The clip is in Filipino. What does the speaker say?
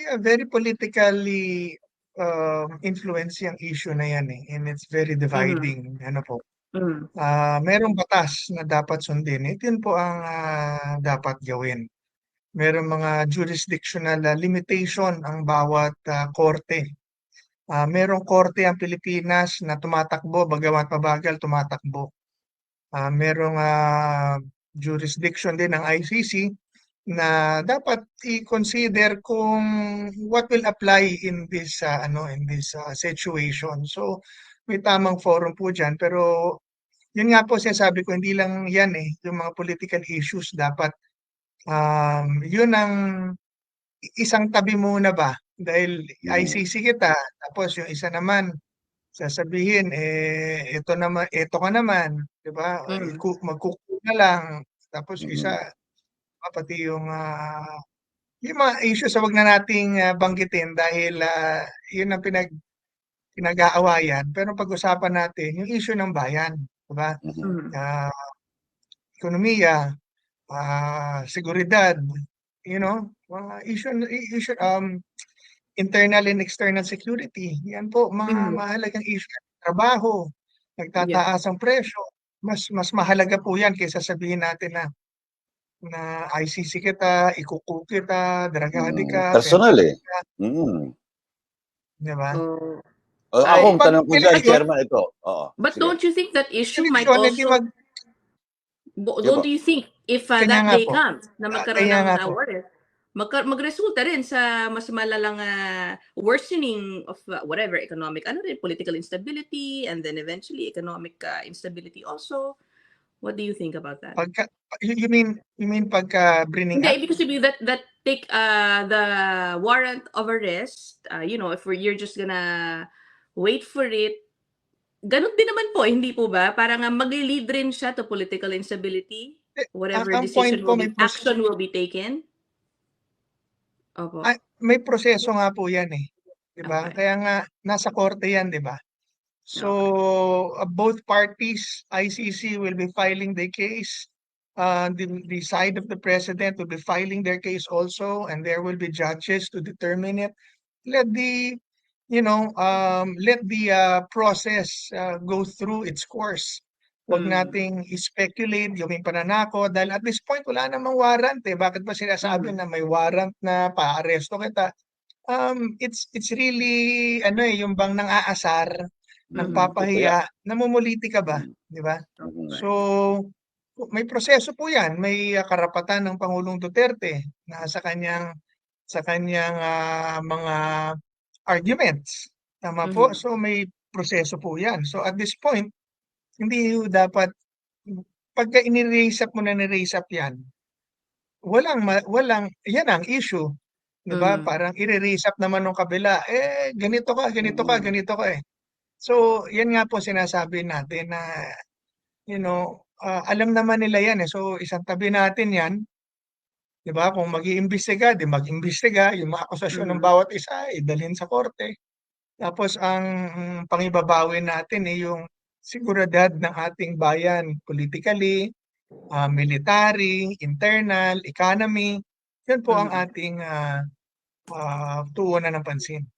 Yeah, very politically um, influence yung issue na yan eh. And it's very dividing. Ano po. Mm. Ah, merong batas na dapat sundin. Ito yun po ang ah, dapat gawin. Merong mga jurisdictional ah, limitation ang bawat ah, korte. Ah, merong korte ang Pilipinas na tumatakbo, bagamat mabagal tumatakbo. Ah, merong ah, jurisdiction din ng ICC na dapat i-consider kung what will apply in this ah, ano in this ah, situation. So may tamang forum po diyan pero yun nga po sinasabi ko hindi lang yan eh yung mga political issues dapat um, yun ang isang tabi muna ba dahil Mm. ICC kita tapos yung isa naman sasabihin eh ito naman ito ka naman 'di ba Mm. Magkuku na lang tapos Mm. isa ah, pati yung ah, yung mga issues wag na nating ah, banggitin dahil ah, yun ang pinag pinag-aawayan pero pag-usapan natin yung issue ng bayan 'di ba Mhm. Mm. ah, ekonomiya ah, seguridad you know mga issue issue um internal and external security yan po mga Mm. mahalagang issue trabaho nagtataas ang presyo mas mas mahalaga po yan kaysa sabihin natin na na ICC kita, ikuku kita, dragadi Mm, ka, Personal eh. ka, Mm. di ba? Oh. Uh, Ay, ako, ang tanong ko dyan, Chairman, ito. Oo. But sige. don't you think that issue might also mag- don't you think if uh, that day po. comes na Ah, magkaroon ng uh, if, magka- magresulta rin sa mas malalang uh, worsening of uh, whatever economic ano rin political instability and then eventually economic uh, instability also what do you think about that Pagka, you, mean you mean pagka bringing Hindi, up? ibig sabihin that that take uh the warrant of arrest, uh, you know, if we're, you're just gonna wait for it, ganun din naman po, hindi po ba? Parang uh, mag-lead rin siya to political instability, Eh, whatever ang decision po, will be, action will be taken. Opo. Ay, may proseso nga po yan eh. 'Di ba? Okay. Kaya nga nasa korte yan, 'di ba? So uh, both parties, ICC will be filing their case. Uh, the, the side of the president will be filing their case also, and there will be judges to determine it. Let the, you know, um, let the uh, process uh, go through its course. Huwag Mm. nating i-speculate yung may pananako dahil at this point wala namang warrant eh. Bakit ba sinasabi Mm. na may warrant na paaresto kita? Um, it's it's really ano eh yung bang nang aasar, nang Mhm. papahiya, namumuliti ka ba, Mm. 'di ba? So may proseso po 'yan, may ah, karapatan ng Pangulong Duterte na sa kanyang sa kanyang ah, mga arguments. Tama po? Mhm. So may proseso po 'yan. So at this point, hindi dapat pagka ini-raise up mo na ni-raise up 'yan, walang walang 'yan ang issue. 'Di ba? Mm. Parang i-raise up naman ng kabila, eh ganito ka, ganito ka, Mm. ganito ka eh. So, 'yan nga po sinasabi natin na you know, ah, alam naman nila 'yan eh. So, isang tabi natin 'yan. 'Di ba? Kung mag-iimbestiga, di mag-imbestiga, yung mga akusasyon ng Mhm. bawat isa idalhin sa korte. Tapos ang mm, pangibabawi natin eh yung seguridad ng ating bayan politically, ah, military, internal, economy. Yan po ang Mhm. ating ah, ah, tuunan ng pansin.